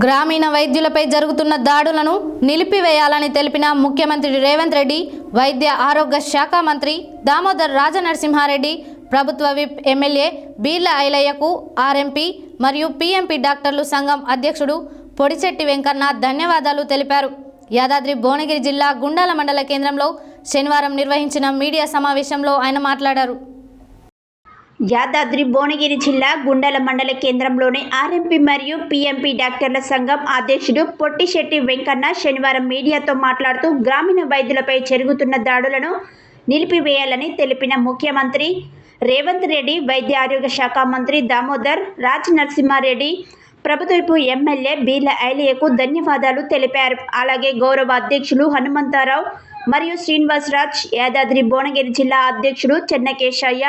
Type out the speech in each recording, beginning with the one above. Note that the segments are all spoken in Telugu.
గ్రామీణ వైద్యులపై జరుగుతున్న దాడులను నిలిపివేయాలని తెలిపిన ముఖ్యమంత్రి రేవంత్ రెడ్డి వైద్య ఆరోగ్య శాఖ మంత్రి దామోదర్ రాజనరసింహారెడ్డి ప్రభుత్వ విప్ ఎమ్మెల్యే బీర్ల ఐలయ్యకు ఆర్ఎంపీ మరియు పీఎంపీ డాక్టర్లు సంఘం అధ్యక్షుడు పొడిచెట్టి వెంకన్న ధన్యవాదాలు తెలిపారు. యాదాద్రి భువనగిరి జిల్లా గుండాల మండల కేంద్రంలో శనివారం నిర్వహించిన మీడియా సమావేశంలో ఆయన మాట్లాడారు. యాదాద్రి భువనగిరి జిల్లా గుండెల మండల కేంద్రంలోని ఆర్ఎంపీ మరియు పీఎంపీ డాక్టర్ల సంఘం అధ్యక్షుడు పొట్టిశెట్టి వెంకన్న శనివారం మీడియాతో మాట్లాడుతూ గ్రామీణ వైద్యులపై జరుగుతున్న దాడులను నిలిపివేయాలని తెలిపిన ముఖ్యమంత్రి రేవంత్ రెడ్డి వైద్య ఆరోగ్య శాఖ మంత్రి దామోదర్ రాజ్ నరసింహారెడ్డి ప్రభుత్వపు ఎమ్మెల్యే బీర్ల ఐలియకు ధన్యవాదాలు తెలిపారు. అలాగే గౌరవ అధ్యక్షులు హనుమంతారావు మరియు శ్రీనివాసరాజ్ యాదాద్రి భువనగిరి జిల్లా అధ్యక్షుడు చెన్నకేశయ్య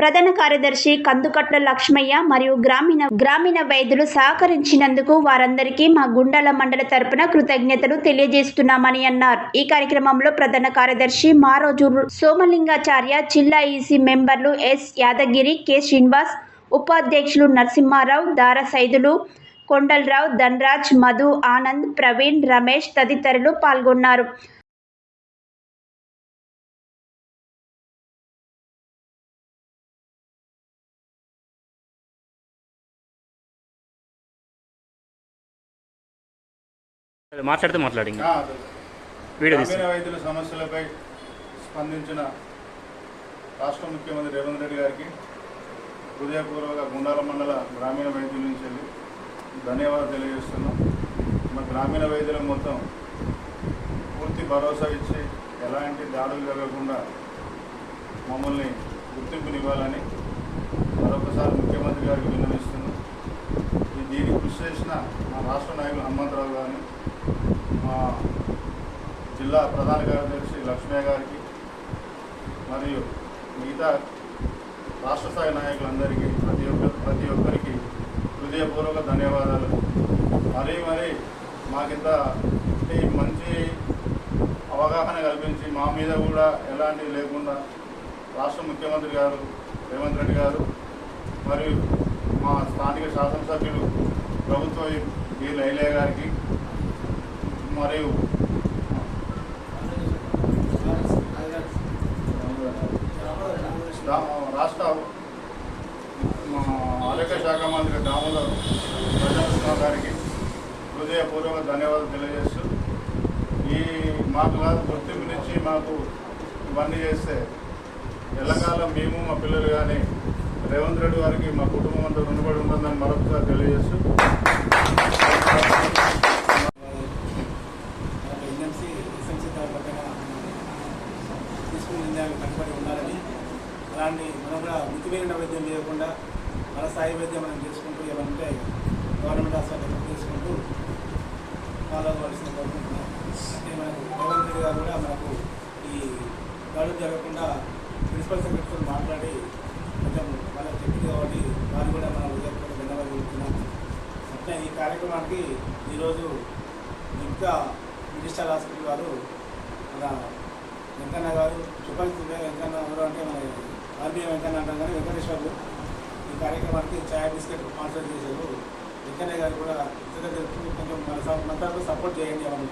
ప్రధాన కార్యదర్శి కందుకట్ల లక్ష్మయ్య మరియు గ్రామీణ గ్రామీణ వైద్యులు సహకరించినందుకు వారందరికీ మా గుండాల మండల తరపున కృతజ్ఞతలు తెలియజేస్తున్నామని అన్నారు. ఈ కార్యక్రమంలో ప్రధాన కార్యదర్శి మారోజు సోమలింగాచార్య జిల్లా ఈసీ మెంబర్లు ఎస్ యాదగిరి కె శ్రీనివాస్ ఉపాధ్యక్షులు నరసింహారావు దారసైదులు కొండలరావు ధనరాజ్ మధు ఆనంద్ ప్రవీణ్ రమేష్ తదితరులు పాల్గొన్నారు. మాట్లాడితే మాట్లాడి ఇంకా. ఆ, అదే. వీడియో గ్రామీణ తీసి వైద్యుల సమస్యలపై స్పందించిన రాష్ట్ర ముఖ్యమంత్రి రేవంత్ రెడ్డి గారికి హృదయపూర్వక గుండాల మండల గ్రామీణ వైద్యుల నుంచి వెళ్ళి ధన్యవాదాలు తెలియజేస్తున్నాం మా గ్రామీణ వైద్యులకు మొత్తం పూర్తి భరోసా ఇచ్చి ఎలాంటి దాడులు జరగకుండా మమ్మల్ని గుర్తింపునివ్వాలని మరొకసారి ముఖ్యమంత్రి గారికి విన్నవిస్తున్నాం ఈ దీనికి కృషి చేసిన మా రాష్ట్ర నాయకులు హనుమంతరావు జిల్లా ప్రధాన కార్యదర్శి లక్ష్మయ్య గారికి మరియు మిగతా రాష్ట్ర స్థాయి నాయకులందరికీ ప్రతి ఒక్క ప్రతి ఒక్కరికి హృదయపూర్వక ధన్యవాదాలు. మరీ మరీ మాకింత మంచి అవగాహన కల్పించి మా మీద కూడా ఎలాంటివి లేకుండా రాష్ట్ర ముఖ్యమంత్రి గారు రేవంత్ రెడ్డి గారు మరియు మా స్థానిక శాసనసభ్యులు ప్రభుత్వ ఈ లైలే గారికి మరియు రాష్ట్ర మా ఆరోగ్య శాఖ మంత్రి దామోదర్ ప్రజాసింహ గారికి హృదయపూర్వక ధన్యవాదాలు తెలియజేస్తూ ఈ మాకు కాదు గుర్తింపునిచ్చి మాకు ఇవన్నీ చేస్తే ఎల్లకాలం మేము మా పిల్లలు కానీ రేవంత్ రెడ్డి గారికి మా కుటుంబం అంతా రుణపడి ఉంటుందని మరొకసారి తెలియజేస్తూ తీసుకుని నిర్ణయాలు కట్టుబడి ఉండాలని అలాంటి మనం కూడా మితిమీరిన వైద్యం చేయకుండా మన స్థాయి వైద్యం మనం చేసుకుంటూ ఏమంటే గవర్నమెంట్ హాస్పిటల్ తీసుకుంటూ ఫాలో అవ్వాల్సిన కోరుకుంటున్నాం. అంటే మనకు రేవంత్ రెడ్డి గారు కూడా మనకు ఈ గడువు జరగకుండా ప్రిన్సిపల్ సెక్రటరీతో మాట్లాడి కొంచెం వాళ్ళకి చెప్పింది కాబట్టి వారు కూడా మనం ఉదయపూర్వక ధన్యవాదాలు చెప్తున్నాం. అట్లా ఈ కార్యక్రమానికి ఈరోజు ఇంకా మినిస్టర్ హాస్పిటల్ వారు మన వెంకన్న గారు చుప్పల్ వెంకన్న ఎవరు అంటే మన ఆర్బీఐ వెంకన్న అంటాం కానీ వెంకటేశ్వర్లు ఈ కార్యక్రమానికి ఛాయ్ బిస్కెట్ స్పాన్సర్ చేశారు. వెంకన్న గారు కూడా ఇతర కొంచెం మన సపోర్ట్ చేయండి అని